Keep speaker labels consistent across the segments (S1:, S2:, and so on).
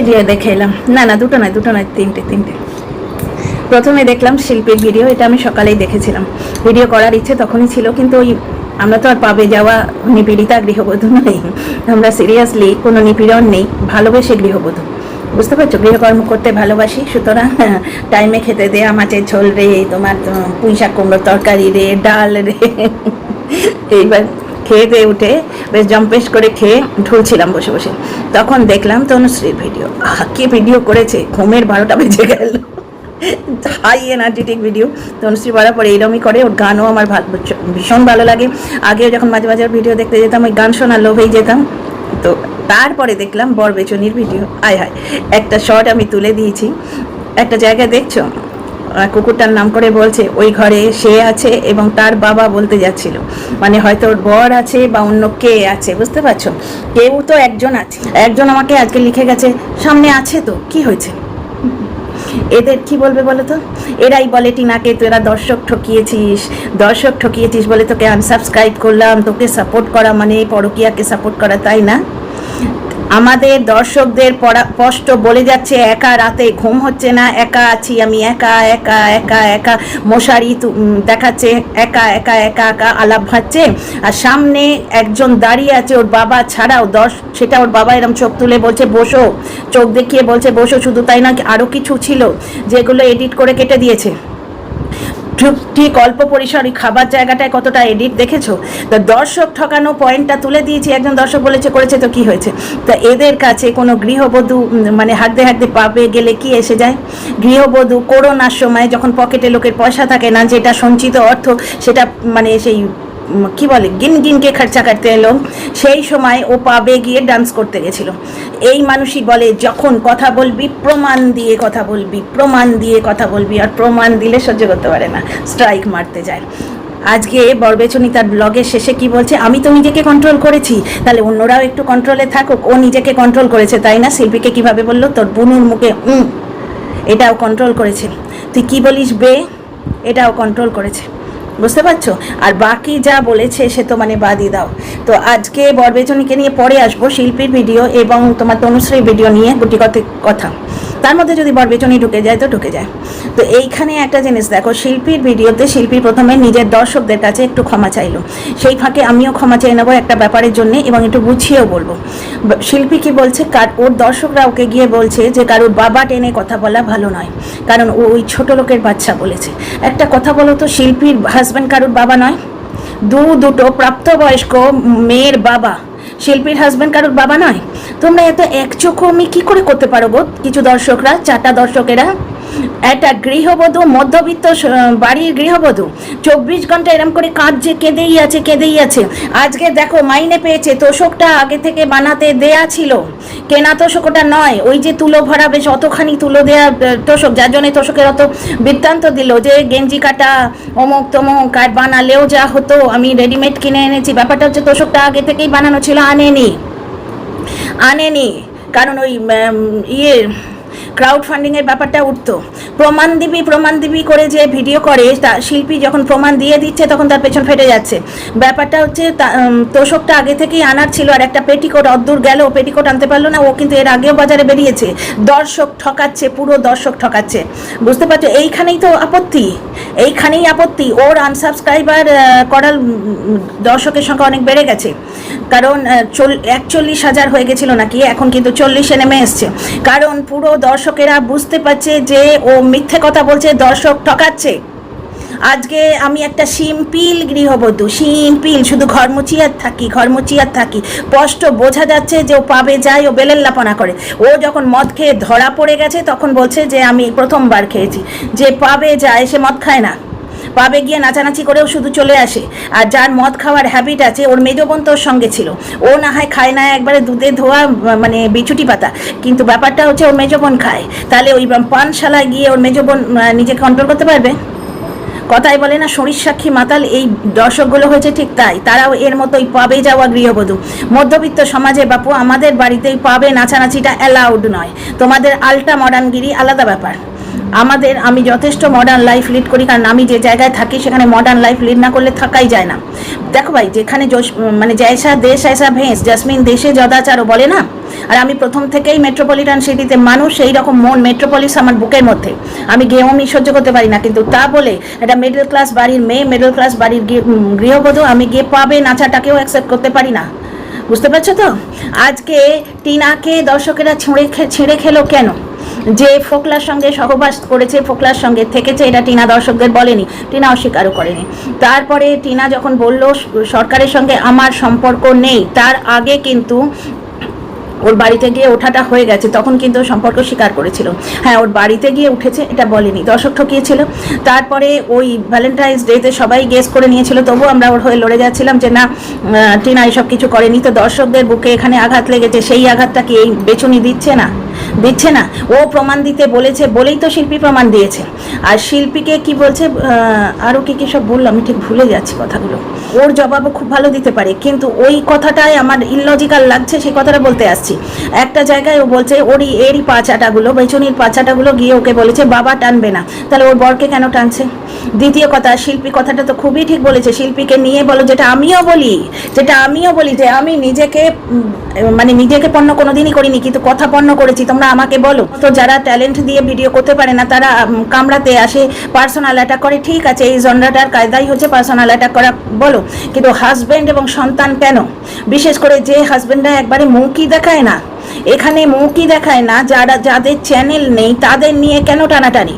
S1: Video দেখে এলাম না না, দুটো নয় দুটো নয়, তিনটে তিনটে। প্রথমে দেখলাম শিল্পীর ভিডিও, এটা আমি সকালেই দেখেছিলাম। ভিডিও করার ইচ্ছে তখনই ছিল, কিন্তু ওই আমরা তো আর পাবে যাওয়া নিপীড়িতা গৃহবধূ নেই। আমরা সিরিয়াসলি কোনো নিপীড়ন নেই, ভালোবেসে গৃহবধূ। বুঝতে পারছ? গৃহকর্ম করতে ভালোবাসি, সুতরাং টাইমে খেতে দেয়া মাছের ঝোল রে, তোমার তো পুঁই শাক কুমড়োর তরকারি রে, ডাল রে। এইবার খেয়ে দিয়ে উঠে বেশ জম্পেশ করে খেয়ে ঢুলছিলাম বসে বসে। তখন দেখলাম তনুশ্রীর ভিডিও। কে ভিডিও করেছে? ঘুমের বারোটা বেজে গেল। High energetic video. তনুশ্রী বলার পরে এইরকমই করে, ওর গানও আমার ভীষণ ভালো লাগে। আগেও যখন মাঝে মাঝে ভিডিও দেখতে যেতাম, ওই গান শোনার লোভেই যেতাম। তো তারপরে দেখলাম বর বেচনির ভিডিও। আয় হায়, একটা শর্ট আমি তুলে দিয়েছি। একটা জায়গায় দেখছ? কুকুরটার নাম করে বলছে, ওই ঘরে সে আছে এবং তার বাবা বলতে যাচ্ছিল। মানে হয়তো ওর বর আছে বা অন্য কে আছে, বুঝতে পারছ? কেউ তো একজন আছে। একজন আমাকে আজকে লিখে গেছে, সামনে আছে তো, কি হয়েছে? এদের কি বলবে বলো তো? এরাই বলে, টিনাকে তোরা দর্শক ঠকিয়েছিস দর্শক ঠকিয়েছিস বলে তোকে আনসাবস্ক্রাইব করলাম, তোকে সাপোর্ট করা মানে পরকিয়াকে সাপোর্ট করা, তাই না? আমাদের দর্শকদের স্পষ্ট বলে যাচ্ছে, একা রাতে ঘুম হচ্ছে না, একা আছি আমি, একা একা একা একা। মশারি দেখাচ্ছে, একা একা একা একা আলাপ ভাচ্ছে আর সামনে একজন দাঁড়িয়ে আছে, ওর বাবা ছাড়াও দশ সেটা ওর বাবা এরম চোখ তুলে বলছে, বসো। চোখ দেখিয়ে বলছে, বসো, শুধু তাই না আরও কিছু ছিল যেগুলো এডিট করে কেটে দিয়েছে। ঠিক অল্প পরিসরে খাবার জায়গাটায় কতটা এডিট দেখেছ? তা দর্শক ঠকানো পয়েন্টটা তুলে দিয়েছি, একজন দর্শক বলেছে, করেছে তো কি হয়েছে? তা এদের কাছে কোনো গৃহবধূ মানে হাঁটতে হাঁটতে পাবে গেলে কি এসে যায়? গৃহবধূ করোনার সময় যখন পকেটে লোকের পয়সা থাকে না, যেটা সঞ্চিত অর্থ, সেটা মানে সেই কি বলে, গিন গিনকে খরচা করতে এলো। সেই সময় ও পাবে গিয়ে ডান্স করতে গেছিল। এই মানুষই বলে, যখন কথা বলবি, প্রমাণ দিয়ে কথা বলবি, প্রমাণ দিয়ে কথা বলবি, আর প্রমাণ দিলে সহ্য করতে পারে না। স্ট্রাইক মারতে যায়। আজকে বরবেচনি তার ব্লগের শেষে কি বলছে, আমি তো নিজেকে কন্ট্রোল করেছি। তাহলে অন্যরাও একটু কন্ট্রোলে থাকুক। ও নিজেকে কন্ট্রোল করেছে, তাই না? শিল্পীকে কীভাবে বলল? তোর বুনুর মুখে এটাও কন্ট্রোল করেছে। তুই কি বলিস বে? এটাও কন্ট্রোল করেছে। বুঝতে পারছ? আর বাকি যা বলেছে সে তো মানে বাদই দাও। তো আজকে বরবেচনীকে নিয়ে পরে আসব শিল্পীর ভিডিও এবং তোমার তনুশ্রী ভিডিও নিয়ে গুটি কথা। তার মধ্যে যদি বরবেচনী ঢুকে যায় তো ঢুকে যায়। তো এইখানে একটা জিনিস দেখো, শিল্পীর ভিডিওতে শিল্পী প্রথমে নিজের দর্শকদের কাছে একটু ক্ষমা চাইলো। সেই ফাঁকে আমিও ক্ষমা চাই নেব একটা ব্যাপারের জন্য এবং একটু গুছিয়েও বলব। শিল্পী কি বলছে, কার, ওর দর্শকরা ওকে গিয়ে বলছে যে, কারোর বাবা টেনে কথা বলা ভালো নয়। কারণ ও ওই ছোট লোকের বাচ্চা বলেছে। একটা কথা বলো তো, শিল্পীর হাজব্যান্ড কারোর বাবা নয়? দু দুটো প্রাপ্তবয়স্ক মেয়ের বাবা। শিল্পীর হাজব্যান্ড কারোর বাবা নয়। তোমরা এত এক চোখ আমি কী করে করতে পারো গো কিছু দর্শকরা, চারটা দর্শকেরা একটা গৃহবধূ, মধ্যবিত্ত বাড়ির গৃহবধূ। চব্বিশ ঘণ্টা এরম করে কাঁদছে, কেঁদেই আছে কেঁদেই আছে। আজকে দেখো, মাইনে পেয়েছে, তোষকটা আগে থেকে বানাতে দেয়া ছিল। কেনা তোষক ওটা নয়, ওই যে তুলো ভরা বেশ অতখানি তুলো দেয়া তোষক, যার জন্য তোষকের অত বৃত্তান্ত দিল যে গেঞ্জি কাটা, অমুক তমুক, আর বানালেও যা হতো, আমি রেডিমেড কিনে এনেছি। ব্যাপারটা হচ্ছে তোষকটা আগে থেকেই বানানো ছিল, আনেনি। আনেনি। কারণ ওই ইয়ে ক্রাউড ফান্ডিংয়ের ব্যাপারটা উঠতো। প্রমাণ দিবি প্রমাণ দিবি করে যে ভিডিও করে, তা শিল্পী যখন প্রমাণ দিয়ে দিচ্ছে, তখন তার পেছন ফেটে যাচ্ছে। ব্যাপারটা হচ্ছে তোষকটা আগে থেকেই আনার ছিল, আর একটা পেটিকোট অদ্দূর গেল পেটিকোট আনতে পারল না, ও কিন্তু এর আগেও বাজারে বেরিয়েছে। দর্শক ঠকাচ্ছে, পুরো দর্শক ঠকাচ্ছে। বুঝতে পারছ? এইখানেই তো আপত্তি। এইখানেই আপত্তি। ওর আনসাবস্ক্রাইবার করার দর্শকের সংখ্যা অনেক বেড়ে গেছে। কারণ একচল্লিশ হাজার হয়ে গেছিল নাকি? এখন কিন্তু চল্লিশে নেমে এসছে। কারণ পুরো দর্শকেরা বুঝতে পারছে যে ও মিথ্যে কথা বলছে, দর্শক ঠকাচ্ছে। আজকে আমি একটা সিম্পিল গৃহবধূ সিম্পিল শুধু ঘর মুচিয়ার থাকি, ঘর মুচিয়ার থাকি। স্পষ্ট বোঝা যাচ্ছে যে ও পাবে যায়, ও বেলেল্লাপনা করে। ও যখন মদ খেয়ে ধরা পড়ে গেছে, তখন বলছে যে আমি প্রথমবার খেয়েছি। যে পাবে যায়, সে মদ খায় না। পাবে গিয়ে নাচানাচি করেও শুধু চলে আসে। আর যার মদ খাওয়ার হ্যাবিট আছে, ওর মেজ বোন তো ওর সঙ্গে ছিল। ও না হয় খায়, না একবারে দুধে ধোয়া মানে বিচুটি পাতা। কিন্তু ব্যাপারটা হচ্ছে ওর মেজ বোন খায়। তাহলে ওই পানশালায় গিয়ে ওর মেজ বোন নিজেকে কন্ট্রোল করতে পারবে? কথাই বলে না, শরীর সাক্ষী মাতাল এই দর্শকগুলো হয়েছে ঠিক তাই। তারাও এর মতোই পাবে যাওয়া গৃহবধূ। মধ্যবিত্ত সমাজে, বাপু, আমাদের বাড়িতেই পাবে নাচানাচিটা অ্যালাউড নয়। তোমাদের আলটা মডার্নগিরি আলাদা ব্যাপার। আমাদের, আমি যথেষ্ট মডার্ন লাইফ লিড করি, কারণ আমি যে জায়গায় থাকি, সেখানে মডার্ন লাইফ লিড না করলে থাকাই যায় না। দেখো ভাই, যেখানে মানে জয়সা দেশ এসা ভেঁস, জাসমিন দেশে যদাচারও বলে না? আর আমি প্রথম থেকেই মেট্রোপলিটন সিটিতে মানুষ, সেই রকম মন মেট্রোপলিস আমার বুকের মধ্যে। আমি গেও আমি সহ্য করতে পারি না, কিন্তু তা বলে একটা মিডল ক্লাস বাড়ির মেয়ে মিডল ক্লাস বাড়ির গৃহবধূ, আমি গিয়ে পাবে, নাচাটাকেও অ্যাকসেপ্ট করতে পারি না। বুঝতে পারছ তো? আজকে টিনাকে দর্শকেরা ছিঁড়ে ছিঁড়ে খেলো কেন? যে ফোকলার সঙ্গে সহবাস করেছে, ফোকলার সঙ্গে থেকেছে, এটা টিনা দর্শকদের বলেনি টিনা অস্বীকারও করেনি। তারপরে টিনা যখন বলল, সরকারের সঙ্গে আমার সম্পর্ক নেই, তার আগে কিন্তু ওর বাড়িতে গিয়ে ওঠাটা হয়ে গেছে, তখন কিন্তু সম্পর্ক স্বীকার করেছিল। হ্যাঁ ওর বাড়িতে গিয়ে উঠেছে, এটা বলেনি, দর্শক ঠকিয়েছিল। তারপরে ওই ভ্যালেন্টাইন্স ডেতে সবাই গেস করে নিয়েছিল, তবুও আমরা ওর হয়ে লড়ে যাচ্ছিলাম যে না টিনা এসব কিছু করেনি। তো দর্শকদের বুকে এখানে আঘাত লেগেছে, সেই আঘাতটা কি এই বেচুনি দিচ্ছে না? দিচ্ছে না। ও প্রমাণ দিতে বলেছে বলেই তো শিল্পী প্রমাণ দিয়েছে। আর শিল্পীকে কি বলছে আরও কি কি সব বলল, আমি ঠিক ভুলে যাচ্ছি কথাগুলো। ওর জবাবও খুব ভালো দিতে পারে, কিন্তু ওই কথাটাই আমার ইললজিক্যাল লাগছে, সেই কথাটা বলতে আসছি। একটা জায়গায় ও বলছে, ওরই, এরই পাচাটাগুলো বেচনির পাচাটাগুলো গিয়ে ওকে বলেছে, বাবা টানবে না। তাহলে ওর বরকে কেন টানছে? দ্বিতীয় কথা, শিল্পী কথাটা তো খুবই ঠিক বলেছে। শিল্পীকে নিয়ে বলো, যেটা আমিও বলি, যেটা আমিও বলি যে, আমি নিজেকে মানে নিজেকে পণ্য কোনোদিনই করিনি, কিন্তু কথা পণ্য করেছি, তোমরা আমাকে বলো। তো যারা ট্যালেন্ট দিয়ে ভিডিও করতে পারে না, তারা কামড়াতে আসে পার্সোনাল অ্যাটাক করে, ঠিক আছে, এই জনরাটার কায়দাই হচ্ছে পার্সোনাল অ্যাটাক করা, বলো। কিন্তু হাজব্যান্ড এবং সন্তান কেন? বিশেষ করে যে হাজব্যান্ডরা একবারে মুখই দেখায় না, এখানে মুখই দেখায় না, যারা, যাদের চ্যানেল নেই, তাদের নিয়ে কেন টানাটানি?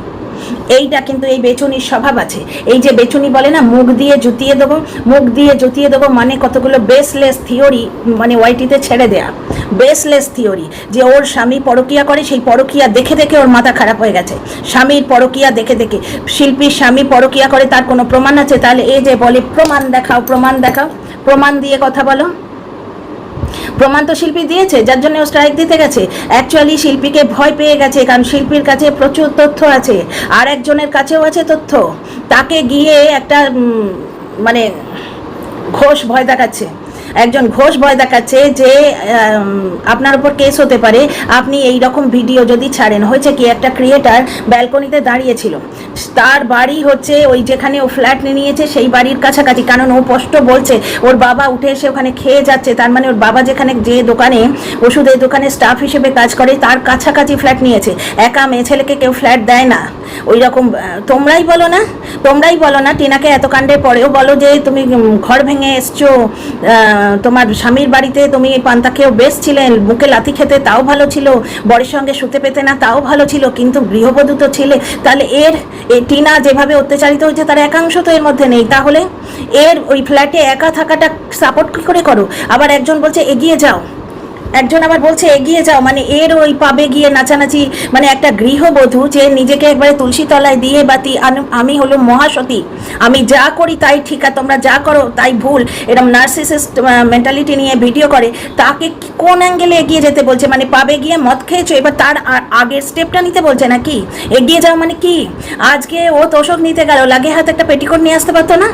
S1: এইটা কিন্তু এই বেচুনির স্বভাব আছে। এই যে বেচুনি বলে না, মুখ দিয়ে জুতিয়ে দেবো, মুখ দিয়ে জুতিয়ে দেবো মানে কতগুলো বেসলেস থিওরি মানে ওয়াইটিতে ছেড়ে দেয়া। বেসলেস থিওরি যে ওর স্বামী পরকিয়া করে, সেই পরকিয়া দেখে দেখে ওর মাথা খারাপ হয়ে গেছে। স্বামীর পরকিয়া দেখে দেখে। শিল্পীর স্বামী পরকিয়া করে তার কোনো প্রমাণ আছে? তাহলে এই যে বলে, প্রমাণ দেখাও প্রমাণ দেখাও। প্রমাণ দিয়ে কথা বলো। প্রমাণ তো শিল্পী দিয়েছে, যার জন্য ও স্ট্রাইক দিতে গেছে। অ্যাকচুয়ালি শিল্পীকে ভয় পেয়ে গেছে, কারণ শিল্পীর কাছে প্রচুর তথ্য আছে। আর একজনের কাছেও আছে তথ্য। তাকে গিয়ে একটা মানে ঘোষ ভয় দেখাচ্ছে। একজন ঘোষ ভয় দেখাচ্ছে যে আপনার উপর কেস হতে পারে। আপনি এই রকম ভিডিও যদি ছাড়েন, হয়েছে কি, একটা ক্রিয়েটার ব্যালকনিতে দাঁড়িয়েছিল। তার বাড়ি হচ্ছে ওই যেখানে ও ফ্ল্যাট নিয়েছে, সেই বাড়ির কাছাকাছি। কারণ ও স্পষ্ট বলছে, ওর বাবা উঠে এসে ওখানে খেয়ে যাচ্ছে। তার মানে ওর বাবা যেখানে যে দোকানে ওষুধের দোকানে স্টাফ হিসেবে কাজ করে, তার কাছাকাছি ফ্ল্যাট নিয়েছে। একা মেয়ে ছেলেকে কেউ ফ্ল্যাট দেয় না। ওই রকম তোমরাই বলো না? তোমরাই বলো না? টিনাকে এত কাণ্ডের পরেও বলো যে, তুমি ঘর ভেঙে এসছো তোমার স্বামীর বাড়িতে তুমি পান্তা খেয়েও বেশ ছিলেন বুকে লাথি খেতে তাও ভালো ছিল, বরের সঙ্গে শুতে পেতে না তাও ভালো ছিল, কিন্তু গৃহবধূ তো ছিলে। তাহলে এর টিনা যেভাবে অত্যাচারিত হয়েছে তার একাংশ তো এর মধ্যে নেই। তাহলে এর ওই ফ্ল্যাটে একা থাকাটা সাপোর্ট কী করে করো? আবার একজন বলছে, এগিয়ে যাও। একজন আবার বলছে, এগিয়ে যাও। মানে এর ওই পাবে গিয়ে নাচানাচি মানে একটা গৃহবধূ যে নিজেকে একবারে তুলসী তলায় দিয়ে বাতি আমি হলো মহাসতী। আমি যা করি তাই ঠিক, আর তোমরা যা করো তাই ভুল। এরকম নার্সিসিস্ট মেন্টালিটি নিয়ে ভিডিও করে। তাকে কোন অ্যাঙ্গেলে এগিয়ে যেতে বলছে? মানে পাবে গিয়ে মদ খেয়েছো? এবার তার আগের স্টেপটা নিতে বলছে না কি এগিয়ে যাও মানে কি? আজকে ও তোষক নিতে গেল, লাগে হাতে একটা পেটিকোট নিয়ে আসতে পারতো না?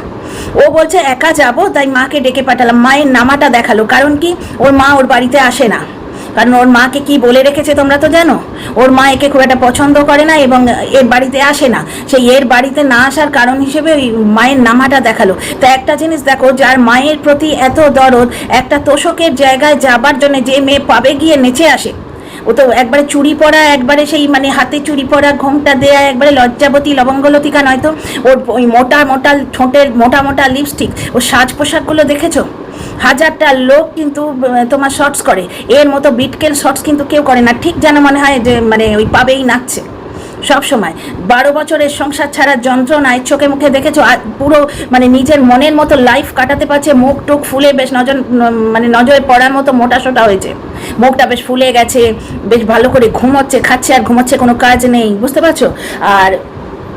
S1: ও বলছে, একা যাব? তাই মাকে ডেকে পাঠালাম। মায়ের নামাটা দেখাল। কারণ কি? ওর মা ওর বাড়িতে আসে না। কারণ ওর মাকে কি বলে রেখেছে তোমরা তো জানো? ওর মা একে খুব একটা পছন্দ করে না এবং এর বাড়িতে আসে না। সেই এর বাড়িতে না আসার কারণ হিসেবে ওই মায়ের নামাটা দেখাল। তা একটা জিনিস দেখো, যার মায়ের প্রতি এত দরদ, একটা তোষকের জায়গায় যাবার জন্য যে মেয়ে পাবে গিয়ে নেচে আসে। ও তো একবারে চুরি পরা, একবারে সেই মানে হাতে চুরি পরা, ঘোমটা দেয়া, একবারে লজ্জাবতী, লবঙ্গলতিকা নয় তো? ওর ওই মোটা মোটা ঠোঁটের মোটা মোটা লিপস্টিক ও সাজ পোশাকগুলো দেখেছ? হাজারটা লোক কিন্তু তোমার শর্টস করে। এর মতো বিটকেল শর্টস কিন্তু কেউ করে না। ঠিক যেন মনে হয় যে মানে ওই পাবেই নাচছে। সব সময়। বারো বছরের সংসার ছাড়া যন্ত্রণায় চোখে মুখে দেখেছ, আর পুরো মানে নিজের মনের মতো লাইফ কাটাতে পারছে, মুখ টুক ফুলে বেশ নজর মানে নজরে পড়ার মতো মোটা সোটা হয়েছে। মুখটা বেশ ফুলে গেছে, বেশ ভালো করে ঘুমোচ্ছে, খাচ্ছে আর ঘুমোচ্ছে কোনো কাজ নেই, বুঝতে পারছ? আর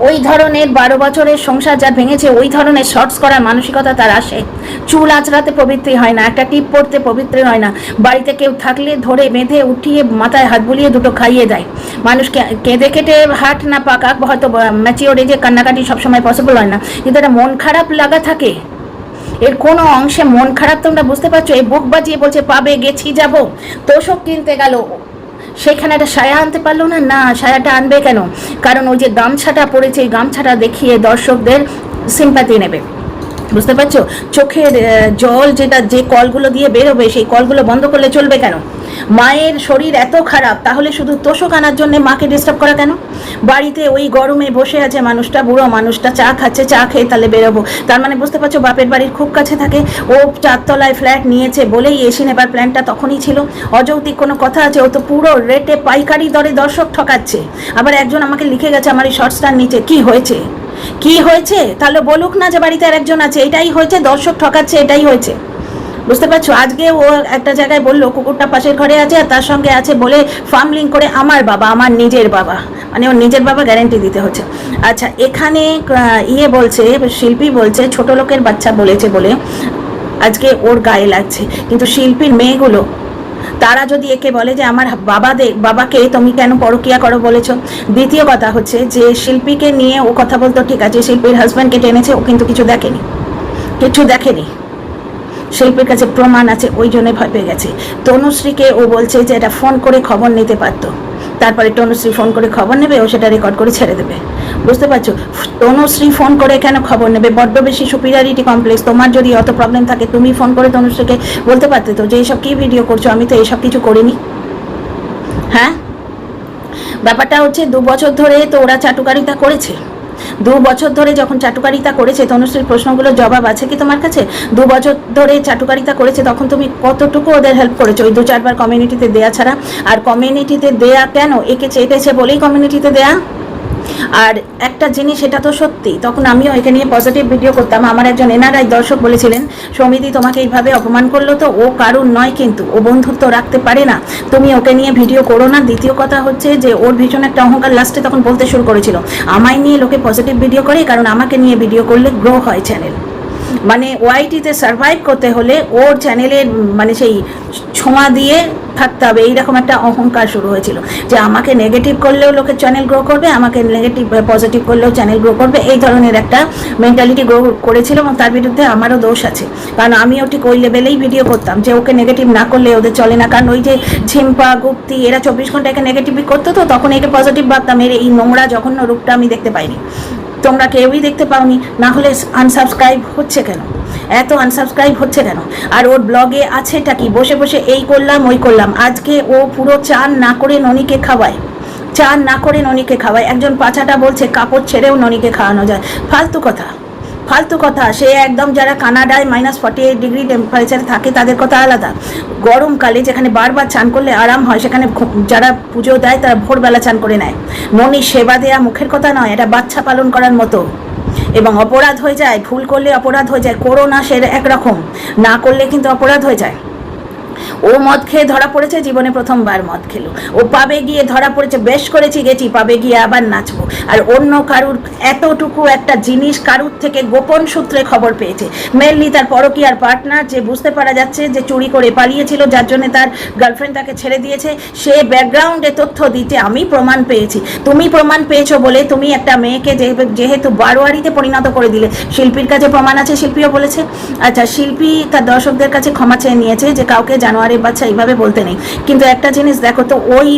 S1: ওই ধরনের বারো বছরের সংসার যা ভেঙেছে, ওই ধরনের শর্টস করার মানসিকতা তার আসে। চুল আঁচড়াতে পবিত্রী হয় না, একটা টিপ পড়তে পবিত্র হয় না। বাড়িতে কেউ থাকলে ধরে বেঁধে উঠিয়ে মাথায় হাত বুলিয়ে দুটো খাইয়ে দেয়। মানুষকে কেঁদে কেটে হাট না পাকাক, হয়তো ম্যাচিওর এজে কান্নাকাটি সবসময় পসিবল হয় না। কিন্তু একটা মন খারাপ লাগা থাকে। এর কোনো অংশে মন খারাপ তোমরা বুঝতে পারছ? এই বুক বাজিয়ে বলছে, পাবে, গেছি, যাব। তোষক কিনতে গেল। সেখানে একটা সায়া আনতে পারল না? না, সায়াটা আনবে কেন? কারণ ওই যে গামছাটা পড়েছে, এই গামছাটা দেখিয়ে দর্শকদের সিম্পাতি নেবে। বুঝতে পারছ? চোখের জল যেটা, যে কলগুলো দিয়ে বেরোবে, সেই কলগুলো বন্ধ করলে চলবে কেন? মায়ের শরীর এত খারাপ, তাহলে শুধু তোষক আনার জন্য মাকে ডিস্টার্ব করা কেন? বাড়িতে ওই গরমে বসে আছে মানুষটা, বুড়ো মানুষটা, চা খাচ্ছে, চা খেয়ে তাহলে বেরোবো। তার মানে বুঝতে পারছ, বাপের বাড়ির খুব কাছে থাকে। ও চারতলায় ফ্ল্যাট নিয়েছে বলেই এসি নেবার প্ল্যানটা তখনই ছিল। অযৌক্তিক কোনো কথা আছে, ও তো পুরো রেটে পাইকারি দরে দর্শক ঠকাচ্ছে। আবার একজন আমাকে লিখে গেছে, আমার এই শর্টসটার নিচে কি হয়েছে? কি হয়েছে? তাহলে বলুক না যে বাড়িতে আর একজন আছে। এটাই হয়েছে, দর্শক ঠকাচ্ছে, এটাই হয়েছে। বুঝতে পারছ? আজকে ও একটা জায়গায় বলল, কুকুরটা পাশের ঘরে আছে আর তার সঙ্গে আছে বলে ফার্মলিং করে আমার বাবা, আমার নিজের বাবা। মানে ওর নিজের বাবা গ্যারেন্টি দিতে হচ্ছে। আচ্ছা এখানে ইয়ে বলছে, শিল্পী বলছে, ছোট লোকের বাচ্চা বলেছে বলে আজকে ওর গায়ে লাগছে। কিন্তু শিল্পীর মেয়েগুলো তারা যদি একে বলে যে আমার বাবাদের বাবাকে তুমি কেন পরকিয়া করো বলেছ? দ্বিতীয় কথা হচ্ছে যে শিল্পীকে নিয়ে ও কথা বলতো, ঠিক আছে, শিল্পীর হাজব্যান্ডকে টেনেছে, ও কিন্তু কিছু দেখেনি। কিছু দেখেনি। শিল্পীর কাছে প্রমাণ আছে, ওই জন্য ভয় পেয়ে গেছে। তনুশ্রীকে ও বলছে যে এটা ফোন করে খবর নিতে পারতো। তারপরে তনুশ্রী ফোন করে খবর নেবে, ও সেটা রেকর্ড করে ছেড়ে দেবে। বুঝতে পারছ? তনুশ্রী ফোন করে কেন খবর নেবে? বড্ড বেশি সুপিরিয়রিটি কমপ্লেক্স তোমার যদি অত প্রবলেম থাকে, তুমি ফোন করে তনুশ্রীকে বলতে পারতে তো যে, এইসব কী ভিডিও করছ? আমি তো এইসব কিছু করিনি। হ্যাঁ? ব্যাপারটা হচ্ছে, দু বছর ধরে তো ওরা চাটুকারিতা করেছে। দু বছর ধরে যখন চাটুকারিতা করেছে, তনুশ্রীর প্রশ্নগুলোর জবাব আছে কি তোমার কাছে? দু বছর ধরে চাটুকারিতা করেছে, তখন তুমি কতটুকু ওদের হেল্প করেছ? ওই দু চারবার কমিউনিটিতে দেয়া ছাড়া। আর কমিউনিটিতে দেয়া কেন? একে চেটেছে বলেই কমিউনিটিতে দেয়া? আর একটা জিনিস এটা তো সত্যি। তখন আমিও একে নিয়ে পজিটিভ ভিডিও করতাম। আমার একজন এনআরআই দর্শক বলেছিলেন সমিতি তোমাকে এইভাবে অপমান করল তো? ও কারণ নয় কিন্তু। ও বন্ধুত্ব রাখতে পারে না। তুমি ওকে নিয়ে ভিডিও করো না। দ্বিতীয় কথা হচ্ছে যে, ওর ভীষণ একটা অহংকার লাস্টে তখন বলতে শুরু করেছিল। আমায় নিয়ে লোকে পজিটিভ ভিডিও করে, কারণ আমাকে নিয়ে ভিডিও করলে গ্রো হয় চ্যানেল মানে ওয়াইটিতে সার্ভাইভ করতে হলে ওর চ্যানেলের মানে সেই ছোঁয়া দিয়ে থাকতে হবে। এইরকম একটা অহংকার শুরু হয়েছিল যে আমাকে নেগেটিভ করলেও লোকের চ্যানেল গ্রো করবে, আমাকে নেগেটিভ পজিটিভ করলেও চ্যানেল গ্রো করবে। এই ধরনের একটা মেন্টালিটি গ্রো করেছিল এবং তার বিরুদ্ধে আমারও দোষ আছে। কারণ আমিও ঠিক ওই লেভেলেই ভিডিও করতাম যে ওকে নেগেটিভ না করলে ওদের চলে না। কারণ ওই যে ঝিম্পা, গুপ্তি, এরা চব্বিশ ঘণ্টা একে নেগেটিভ করতো তো, তখন একে পজিটিভ ভাবতাম। এর এই নোংরা, জঘন্য রূপটা আমি দেখতে পাইনি। তোমরা কেউই দেখতে পাওনি, না হলে আনসাবস্ক্রাইব হচ্ছে কেন? এত আনসাবস্ক্রাইব হচ্ছে কেন? আর ওর ব্লগে আছেটা কি? বসে বসে এই করলাম, ওই করলাম। আজকে ও পুরো চান না করে ননিকে খাওয়ায়। চান না করে ননিকে খাওয়ায়। একজন পাছাটা বলছে, কাপড় ছেড়েও ননিকে খাওয়ানো যায়। ফালতু কথা। ফালতু কথা। সে একদম যারা কানাডায় minus forty eight degree temperature থাকে, তাদের কথা আলাদা। গরমকালে যেখানে বারবার চান করলে আরাম হয়, সেখানে যারা পুজো দেয়, তারা ভোরবেলা চান করে নেয়। মনি সেবা দেয়া মুখের কথা নয়, এটা বাচ্চা পালন করার মতো। এবং অপরাধ হয়ে যায়, ভুল করলে অপরাধ হয়ে যায় করো না সে একরকম। না করলে কিন্তু অপরাধ হয়ে যায়। ও মদ খেয়ে ধরা পড়েছে, জীবনে প্রথমবার মদ খেলো। ও পাবে গিয়ে ধরা পড়েছে, বেশ করেছি গেছি, পাবে গিয়ে আবার নাচবো। আর অন্য কারুর এতটুকু একটা জিনিস কারুর থেকে গোপন সূত্রে খবর পেয়েছে। মেনলি তার পরকীয়ার পার্টনার যে বুঝতে পারা যাচ্ছে যে চুরি করে পালিয়েছিল, যার জন্য তার গার্লফ্রেন্ড তাকে ছেড়ে দিয়েছে, সে ব্যাকগ্রাউন্ডে তথ্য দিতে আমি প্রমাণ পেয়েছি। তুমি প্রমাণ পেয়েছ বলে তুমি একটা মেয়েকে যেহেতু বারোয়ারিতে পরিণত করে দিলে, শিল্পীর কাছে প্রমাণ আছে, শিল্পীও বলেছে। আচ্ছা শিল্পী তার দর্শকদের কাছে ক্ষমা চেয়ে নিয়েছে যে কাউকে জানুয়ারির বাচ্চা এইভাবে বলতে নেই। কিন্তু একটা জিনিস দেখো তো ওই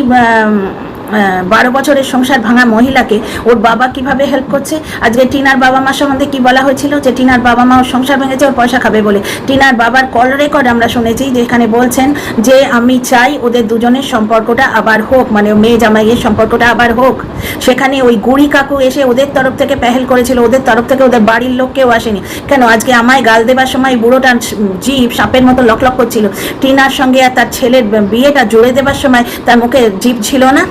S1: বারো বছরের সংসার ভাঙা মহিলাকে ওর বাবা কীভাবে হেল্প করছে? আজকে টিনার বাবা মা সম্বন্ধে কি বলা হয়েছিল যে টিনার বাবা মা ওর সংসার ভেঙেছে, ওর পয়সা খাবে বলে। টিনার বাবার কল রেকর্ড আমরা শুনেছি যেখানে বলছেন যে আমি চাই ওদের দুজনের সম্পর্কটা আবার হোক মানে মেয়ে জামাইয়ের সম্পর্কটা আবার হোক। সেখানে ওই গুড়ি কাকু এসে ওদের তরফ থেকে পেহেল করেছিল, ওদের তরফ থেকে ওদের বাড়ির লোক কেউ আসেনি। কেন আজকে আমায় গাল দেবার সময় বুড়োটার জিভ সাপের মতো লকলক করছিল। টিনার সঙ্গে আর তার ছেলের বিয়েটা জুড়ে দেবার সময় তার মুখে জিভ ছিল না?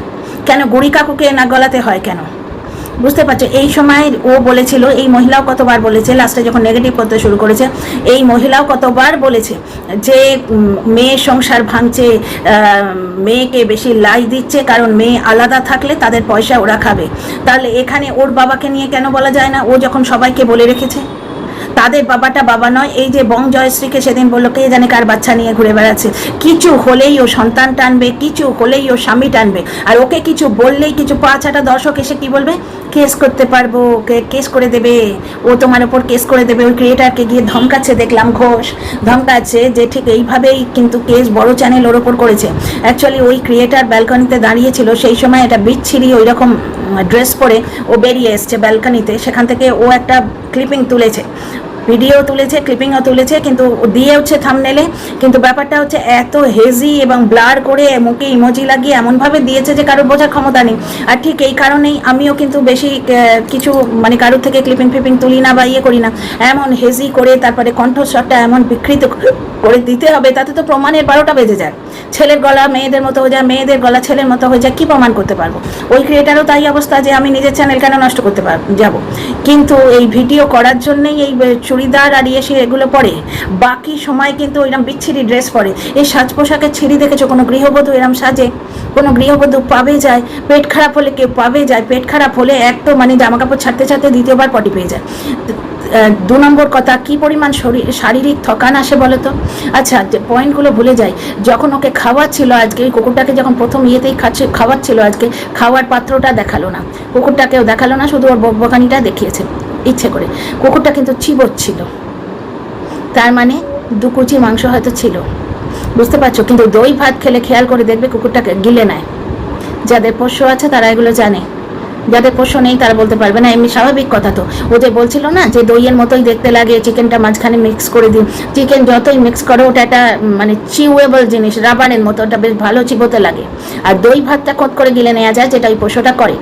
S1: কেন গুড়ি কাকুকে না গলাতে হয় কেন? বুঝতে পারছ? এই সময় ও বলেছিল, এই মহিলাও কতবার বলেছে লাস্টে যখন নেগেটিভ করতে শুরু করেছে, এই মহিলাও কতবার বলেছে যে মেয়ে সংসার ভাঙছে মেয়েকে বেশি লাই দিচ্ছে, কারণ মেয়ে আলাদা থাকলে তাদের পয়সা ওরা খাবে। তাহলে এখানে ওর বাবাকে নিয়ে কেন বলা যায় না? ও যখন সবাইকে বলে রেখেছে। তাদের বাবাটা বাবা নয়, এই যে বং জয়শ্রীকে সেদিন বলল, কে জানে কার বাচ্চা নিয়ে ঘুরে বেড়াচ্ছে। কিছু হলেই ও সন্তান টানবে, কিছু হলেই ও স্বামী টানবে। আর ওকে কিছু বললেই কিছু পাঁচ আটা দর্শক এসে কি বলবে? কেস করতে পারব ওকে কেস করে দেবে। ও তোমার ওপর কেস করে দেবে। ওই ক্রিয়েটারকে গিয়ে ধমকাচ্ছে, দেখলাম ঘোষ। ধমকাচ্ছে যে ঠিক এইভাবেই কিন্তু কেস বড় চ্যানেল ওর ওপর করেছে। অ্যাকচুয়ালি ওই ক্রিয়েটার ব্যালকনিতে দাঁড়িয়েছিল, সেই সময় একটা বিচ্ছিরি ওই রকম ড্রেস পরে ও বেরিয়ে এসছে ব্যালকনিতে সেখান থেকে ও একটা ক্লিপিং তুলেছে। ভিডিও তুলেছে ক্লিপিংও তুলেছে, কিন্তু দিয়ে হচ্ছে থামনেলে কিন্তু ব্যাপারটা হচ্ছে এত হেজি এবং ব্লার করে মুখে ইমোজি লাগিয়ে এমনভাবে দিয়েছে যে কারোর বোঝার ক্ষমতা নেই। আর ঠিক এই কারণেই আমিও কিন্তু বেশি কিছু মানে কারোর থেকে ক্লিপিং ফ্লিপিং তুলি না বা ইয়ে করি না। এমন হেজি করে তারপরে কণ্ঠস্বরটা এমন বিকৃত করে দিতে হবে, তাতে তো প্রমাণের বারোটা বেজে যায়। ছেলের গলা মেয়েদের মতো হয়ে যায়, মেয়েদের গলা ছেলের মতো হয়ে যায়, কী প্রমাণ করতে পারব? ওই ক্রিয়েটারও তাই অবস্থা যে আমি নিজের চ্যানেল কেন নষ্ট করতে পার, যাব। কিন্তু এই ভিডিও করার জন্যেই এই চুড়িদার আর ইয়ে সে এগুলো পরে। বাকি সময় কিন্তু এরকম বিচ্ছিরি ড্রেস পরে। এই সাজ পোশাকের ছিঁড়ি দেখেছ? কোনো গৃহবধূ এরম সাজে? কোনো গৃহবধূ পাবে যায়? পেট খারাপ হলে কেউ পাবে যায়? পেট খারাপ হলে এক তো মানে জামা কাপড় ছাড়তে ছাড়তে দ্বিতীয়বার পটি পেয়ে যায়। দু নম্বর কথা, কি পরিমাণ শরীর, শারীরিক থকান আসে বলো তো? আচ্ছা যে পয়েন্টগুলো ভুলে যাই। যখন ওকে খাওয়াচ্ছিল আজকে ওই কুকুরটাকে যখন প্রথম ইয়েতেই খাচ্ছে, খাওয়াচ্ছিল আজকে, খাওয়ার পাত্রটা দেখাল না। কুকুরটাকেও দেখাল না, শুধু ওর বকবকানিটা দেখিয়েছে। ইচ্ছে করে। কুকুরটা কিন্তু চিবোচ্ছিল তার মানে দু কুচি মাংস হয়তো ছিল। বুঝতে পারছ? কিন্তু দই, ভাত খেলে খেয়াল করে দেখবে কুকুরটাকে গিলে নেয়। যাদের পোষ্য আছে তারা এগুলো জানে। যাদের পোষ্য নেই তারা বলতে পারবে না, এমনি স্বাভাবিক কথা তো। ও যে বলছিল না যে দইয়ের মতোই দেখতে লাগে, চিকেনটা মাঝখানে মিক্স করে দিন। চিকেন যতই মিক্স করে, ওটা একটা মানে চিউয়েবল জিনিস রাবারের মতো, ওটা বেশ ভালো চিবোতে লাগে। আর দই, ভাতটা খোদ করে গিলে নেওয়া যায় যেটা ওই পোষ্যটা করে।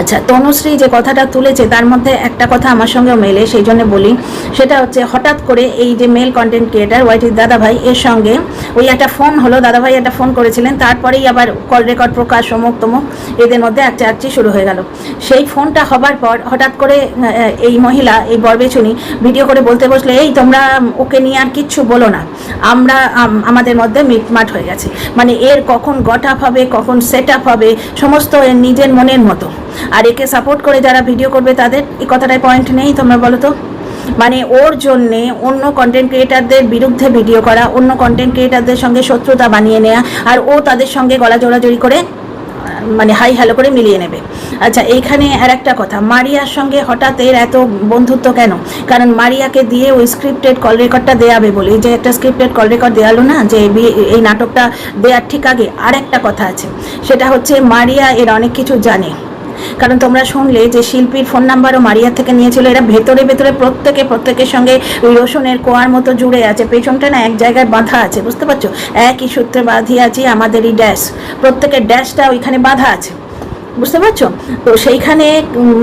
S1: আচ্ছা তনুশ্রী যে কথাটা তুলেছে, তার মধ্যে একটা কথা আমার সঙ্গেও মেলে, সেই জন্য বলি। সেটা হচ্ছে, হঠাৎ করে এই যে মেল কন্টেন্ট ক্রিয়েটার ওয়াইটির দাদাভাই এর সঙ্গে ওই একটা ফোন হলো দাদাভাই একটা ফোন করেছিলেন, তারপরেই আবার কল রেকর্ড প্রকাশ, অমুক তমুক, এদের মধ্যে একটা চার্চি শুরু হয়ে গেল। সেই ফোনটা হবার পর হঠাৎ করে এই মহিলা, এই বরবেচুনি ভিডিও করে বলতে বসলে, এই তোমরা ওকে নিয়ে আর কিচ্ছু বলো না, আমরা আমাদের মধ্যে মিটমাট হয়ে গেছে। মানে এর কখন গট আপ হবে, কখন সেট আপ হবে, সমস্ত নিজের মনের মতো। আর একে সাপোর্ট করে যারা ভিডিও করবে তাদের এই কথাটায় পয়েন্ট নেই, তোমরা বলো তো? মানে ওর জন্যে অন্য কন্টেন্ট ক্রিয়েটারদের বিরুদ্ধে ভিডিও করা, অন্য কন্টেন্ট ক্রিয়েটারদের সঙ্গে শত্রুতা বানিয়ে নেওয়া আর ও তাদের সঙ্গে গলা জোড়াজড়ি করে মানে হাই হ্যালো করে মিলিয়ে নেবে। আচ্ছা এইখানে আর একটা কথা, মারিয়ার সঙ্গে হঠাৎ এর এত বন্ধুত্ব কেন? কারণ মারিয়াকে দিয়ে ওই স্ক্রিপ্টেড কল রেকর্ডটা দেয়াবে বলে যে একটা স্ক্রিপ্টেড কল রেকর্ড দেওয়ালো না, যে এই নাটকটা দেওয়ার ঠিক আগে আর একটা কথা আছে, সেটা হচ্ছে মারিয়া এর অনেক কিছু জানে। কারণ তোমরা শুনলে যে শিল্পীর ফোন নাম্বারও মারিয়ার থেকে নিয়েছিল। এরা ভেতরে ভেতরে প্রত্যেকে প্রত্যেকের সঙ্গে ওই রসুনের কোয়ার মতো জুড়ে আছে। পেছনটা না এক জায়গায় বাঁধা আছে, বুঝতে পারছ? একই সূত্রে বাঁধিয়ে আছে আমাদের এই ড্যাশ প্রত্যেকের ড্যাশটা ওইখানে বাঁধা আছে। বুঝতে পারছ? তো সেইখানে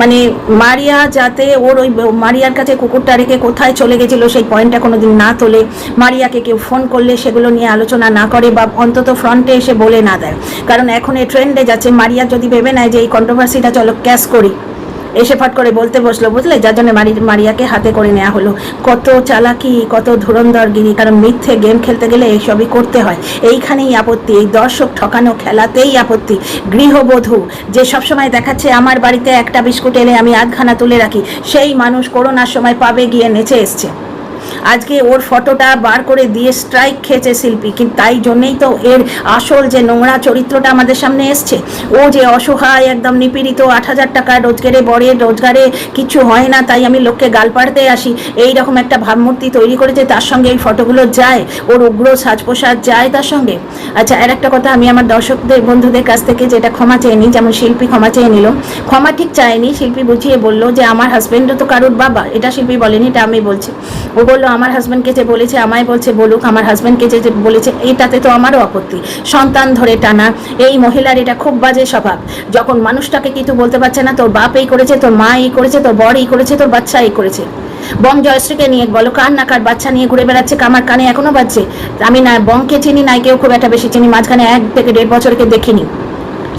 S1: মানে মারিয়া যাতে ওর ওই মারিয়ার কাছে কুকুরটা রেখে কোথায় চলে গেছিল সেই পয়েন্টটা কোনো দিন না তোলে, মারিয়াকে কেউ ফোন করলে সেগুলো নিয়ে আলোচনা না করে বা অন্তত ফ্রন্টে এসে বলে না দেয়। কারণ এখন এই ট্রেন্ডে যাচ্ছে, মারিয়া যদি ভেবে নেয় যে এই কন্ট্রোভার্সিটা চলো ক্যাশ করি। এসে ফাট করে বলতে বসল, বুঝলে? যার জন্য মারি মারিয়াকে হাতে করে নেওয়া হলো। কত চালাকি, কত ধুরন্ধরগিরি, কারণ মিথ্যে গেম খেলতে গেলে এইসবই করতে হয়। এইখানেই আপত্তি, এই দর্শক ঠকানো খেলাতেই আপত্তি। গৃহবধূ, যে সবসময় দেখাচ্ছে, আমার বাড়িতে একটা বিস্কুট এলে আমি আধখানা তুলে রাখি। সেই মানুষ করোনার সময় পাবে গিয়ে নেচে এসছে। আজকে ওর ফটোটা বার করে দিয়ে স্ট্রাইক খেয়েছে শিল্পী, কিন্তু তাই জন্যেই তো এর আসল যে নোংরা চরিত্রটা আমাদের সামনে এসছে। ও যে অসহায়, একদম নিপীড়িত, আট হাজার টাকা রোজগারে বড়ে, রোজগারে কিছু হয় না, তাই আমি লোককে গাল পাড়তে আসি। এই রকম একটা ভাবমূর্তি তৈরি করেছে, তার সঙ্গে এই ফটোগুলো যায়, ওর উগ্র সাজ পোশাক যায় তার সঙ্গে। আচ্ছা আর একটা কথা, আমি আমার দর্শকদের, বন্ধুদের কাছ থেকে যেটা ক্ষমা চেয়ে নিই, যেমন শিল্পী ক্ষমা চেয়ে নিল। ক্ষমা ঠিক চায়নি, শিল্পী বুঝিয়ে বলল যে, আমার হাজবেন্ডও তো কারোর বাবা। এটা শিল্পী বলেনি, এটা আমি বলছি। ও বলল আমার হাজব্যান্ডকে যে বলেছে, আমায় বলছে, বলুক, আমার হাজব্যান্ডকে যে বলেছে এটাতে তো আমারও আপত্তি। সন্তান ধরে টানা, এই মহিলার এটা খুব বাজে স্বভাব। যখন মানুষটাকে কিছু বলতে পারছে না, তোর বাপ এই করেছে, তোর মা এই করেছে, তোর বর এই করেছে, তোর বাচ্চা এই করেছে। বং জয়শ্রীকে নিয়ে বলো, কার না কার বাচ্চা নিয়ে ঘুরে বেড়াচ্ছে আমার কানে এখনও বাজছে। আমি না বংকে চিনি নাইকেও খুব একটা বেশি চিনি, মাঝখানে এক থেকে দেড় বছরকে দেখিনি।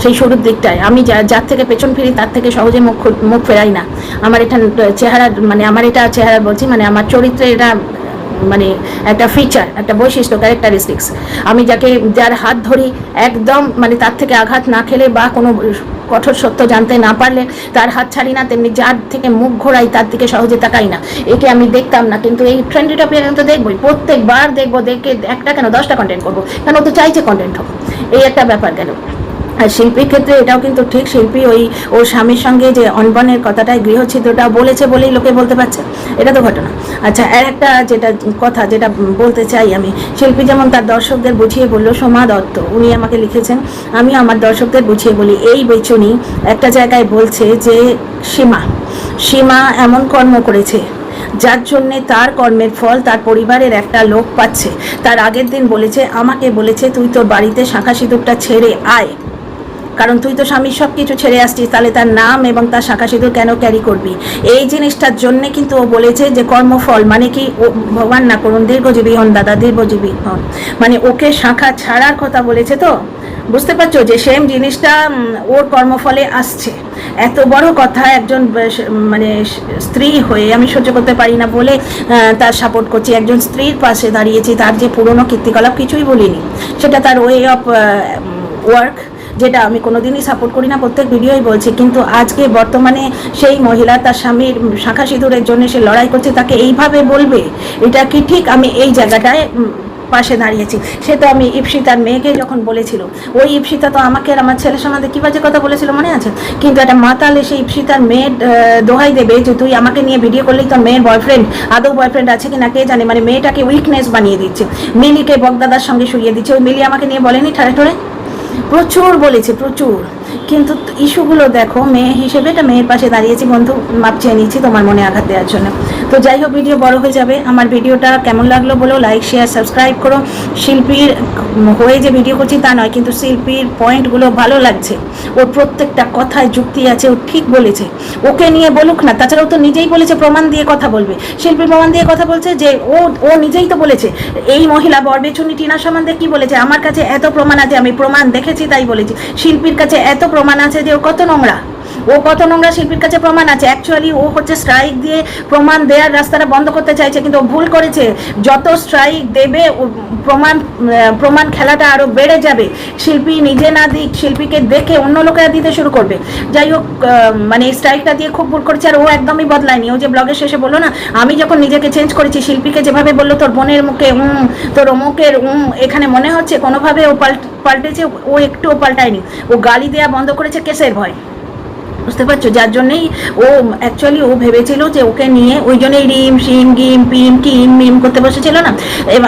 S1: সেই শুরুর দিকটায়। আমি যা, যার থেকে পেছন ফিরি, তার থেকে সহজে মুখ মুখ ফেরাই না। আমার এটা চেহারা মানে আমার এটা চেহারা বলছি মানে আমার চরিত্রে এটা মানে একটা ফিচার একটা বৈশিষ্ট্য ক্যারেক্টারিস্টিক্স আমি যাকে, যার হাত ধরি, একদম মানে তার থেকে আঘাত না খেলে বা কোনো কঠোর সত্য জানতে না পারলে, তার হাত ছাড়ি না, তেমনি যার থেকে মুখ ঘোরাই, তার দিকে সহজে তাকাই না। একে আমি দেখতাম না, কিন্তু এই ট্রেন্ডি টপিক তো দেখবোই। প্রত্যেকবার দেখব, দেখে একটা কেন দশটা কন্টেন্ট করব, কেন তো চাইছে কন্টেন্ট হোক। এই একটা ব্যাপার গেল। আর শিল্পীর ক্ষেত্রে এটাও কিন্তু ঠিক, শিল্পী ওই ওর স্বামীর সঙ্গে যে অনবনের কথাটাই গৃহচ্ছিদ্রটা বলেছে বলেই লোকে বলতে পারছে, এটা তো ঘটনা। আচ্ছা আর একটা যেটা কথা যেটা বলতে চাই আমি, শিল্পী যেমন তার দর্শকদের বুঝিয়ে বলল, সোমা দত্ত, উনি আমাকে লিখেছেন আমি আমার দর্শকদের বুঝিয়ে বলি, এই বেচনি একটা জায়গায় বলছে যে সীমা সীমা এমন কর্ম করেছে, যার জন্যে তার কর্মের ফল তার পরিবারের একটা লোক পাচ্ছে, তার আগের দিন বলেছে, আমাকে বলেছে, তুই তোর বাড়িতে শাঁখা সিঁদুরটা ছেড়ে আয়। কারণ তুই তো স্বামীর সব কিছু ছেড়ে আসছিস, তাহলে তার নাম এবং তার শাখা সিঁদুর কেন ক্যারি করবি? এই জিনিসটার জন্যে কিন্তু ও বলেছে যে কর্মফল মানে কি ও ভগবান না করুন, দীর্ঘজীবী হন দাদা, দীর্ঘজীবী হন। মানে ওকে শাখা ছাড়ার কথা বলেছে তো? বুঝতে পারছ যে সেম জিনিসটা ওর কর্মফলে আসছে। এত বড় কথা একজন মানে স্ত্রী হয়ে আমি সহ্য করতে পারি না বলে তার সাপোর্ট করছি। একজন স্ত্রীর পাশে দাঁড়িয়েছি, তার যে পুরনো কীর্তিকলাপ কিছুই বলিনি। সেটা তার ওয়ে অফ ওয়ার্ক যেটা আমি কোনোদিনই সাপোর্ট করি না, প্রত্যেক ভিডিওই বলছি। কিন্তু আজকে বর্তমানে সেই মহিলা, তার স্বামীর শাখা সিঁদুরের জন্য সে লড়াই করছে, তাকে এইভাবে বলবে, এটা কি ঠিক? আমি এই জায়গাটায় পাশে দাঁড়িয়েছি। সে তো আমি ইপসিতার মেয়েকে যখন বলেছিল, ওই ইপসিতা তো আমাকে আর আমার ছেলের সম্বন্ধে কী বাজে কথা বলেছিল মনে আছে? কিন্তু একটা মাতাল এসে ইপসিতার মেয়ের দোহাই দেবে যে তুই আমাকে নিয়ে ভিডিও করলেই তোর মেয়ের বয়ফ্রেন্ড আদৌ বয়ফ্রেন্ড আছে কি না কে জানে? মানে মেয়েটাকে উইকনেস বানিয়ে দিচ্ছে। মিলিকে বগদাদার সঙ্গে শুইয়ে দিচ্ছে। ওই মিলি আমাকে নিয়ে বলেনি ঠাড়ে ঠোড়ে প্রচুর বলেছে প্রচুর। কিন্তু ইস্যুগুলো দেখো, মেয়ে হিসেবে এটা মেয়ের পাশে দাঁড়িয়েছি বন্ধু, মাপ চেয়ে নিচ্ছি তোমার মনে আঘাত দেওয়ার জন্য। তো যাই হোক, ভিডিও বড় হয়ে যাবে। আমার ভিডিওটা কেমন লাগল বলো লাইক শেয়ার সাবস্ক্রাইব করো। শিল্পীর হয়ে যে ভিডিও করছি তা নয়, কিন্তু শিল্পীর পয়েন্টগুলো ভালো লাগছে। ওর প্রত্যেকটা কথায় যুক্তি আছে, ও ঠিক বলেছে। ওকে নিয়ে বলুক না, তাছাড়া ও তো নিজেই বলেছে, প্রমাণ দিয়ে কথা বলবে। শিল্পী প্রমাণ দিয়ে কথা বলছে যে, ও ও নিজেই তো বলেছে। এই মহিলা বরবেচুনি টিনা সম্বন্ধে কি বলেছে? আমার কাছে এত প্রমাণ আছে, আমি প্রমাণ দেখেছি, তাই বলেছি। শিল্পীর কাছে এত প্রমাণ আছে যে ও কত নোংরা। ও কত নোংরা শিল্পীর কাছে প্রমাণ আছে? অ্যাকচুয়ালি ও হচ্ছে স্ট্রাইক দিয়ে প্রমাণ দেওয়ার রাস্তাটা বন্ধ করতে চাইছে, কিন্তু ও ভুল করেছে। যত স্ট্রাইক দেবে প্রমাণ প্রমাণ খেলাটা আরও বেড়ে যাবে। শিল্পী নিজে না দিক শিল্পীকে দেখে অন্য লোকেরা দিতে শুরু করবে। যাই হোক মানে স্ট্রাইকটা দিয়ে খুব ভুল করেছে, আর ও একদমই বদলায়নি। ও যে ব্লগের শেষে বলল না, আমি যখন নিজেকে চেঞ্জ করেছি, শিল্পীকে যেভাবে বলল, তোর বোনের মুখে, উম, তোর অমুকের, উম, এখানে মনে হচ্ছে কোনোভাবে ও পাল্ট, পাল্টেছে, ও একটুও পাল্টায়নি। ও গালি দেওয়া বন্ধ করেছে, কেসের ভয়। বুঝতে পারছ? যার জন্যই ও অ্যাকচুয়ালি ও ভেবেছিল যে ওকে নিয়ে ওই জন্যই রিম, শিম, গিম, পিম কিম মিম করতে বসেছিল না?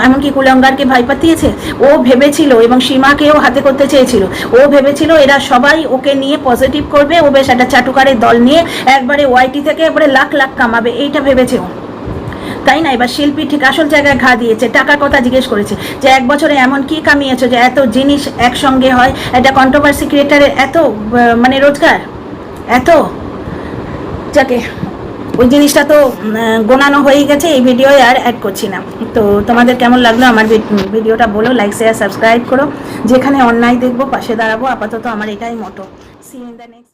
S1: এমনকি কুলঙ্গারকে ভাই পাতিয়েছে ও ভেবেছিল এবং সীমাকেও হাতে করতে চেয়েছিল। ও ভেবেছিল এরা সবাই ওকে নিয়ে পজিটিভ করবে। ও বেশ একটা চাটুকারের দল নিয়ে একবারে ওয়াইটি থেকে একবারে লাখ লাখ কামাবে। এইটা ভেবেছে ও। তাই না? এবার শিল্পী ঠিক আসল জায়গায় ঘা দিয়েছে, টাকার কথা জিজ্ঞেস করেছে যে এক বছরে এমন কি কামিয়েছো যে এত জিনিস একসঙ্গে হয়? একটা কন্ট্রোভার্সি ক্রিয়েটারের এত মানে রোজগার? এত? যাকে, ওই জিনিসটা তো গোনানো হয়েই গেছে এই ভিডিও আর অ্যাড করছি না। তো তোমাদের কেমন লাগল আমার ভিডিওটা বলো লাইক শেয়ার সাবস্ক্রাইব করো। যেখানে অন্যায় দেখব, পাশে দাঁড়াবো, আপাতত আমার এটাই মতো। C in the next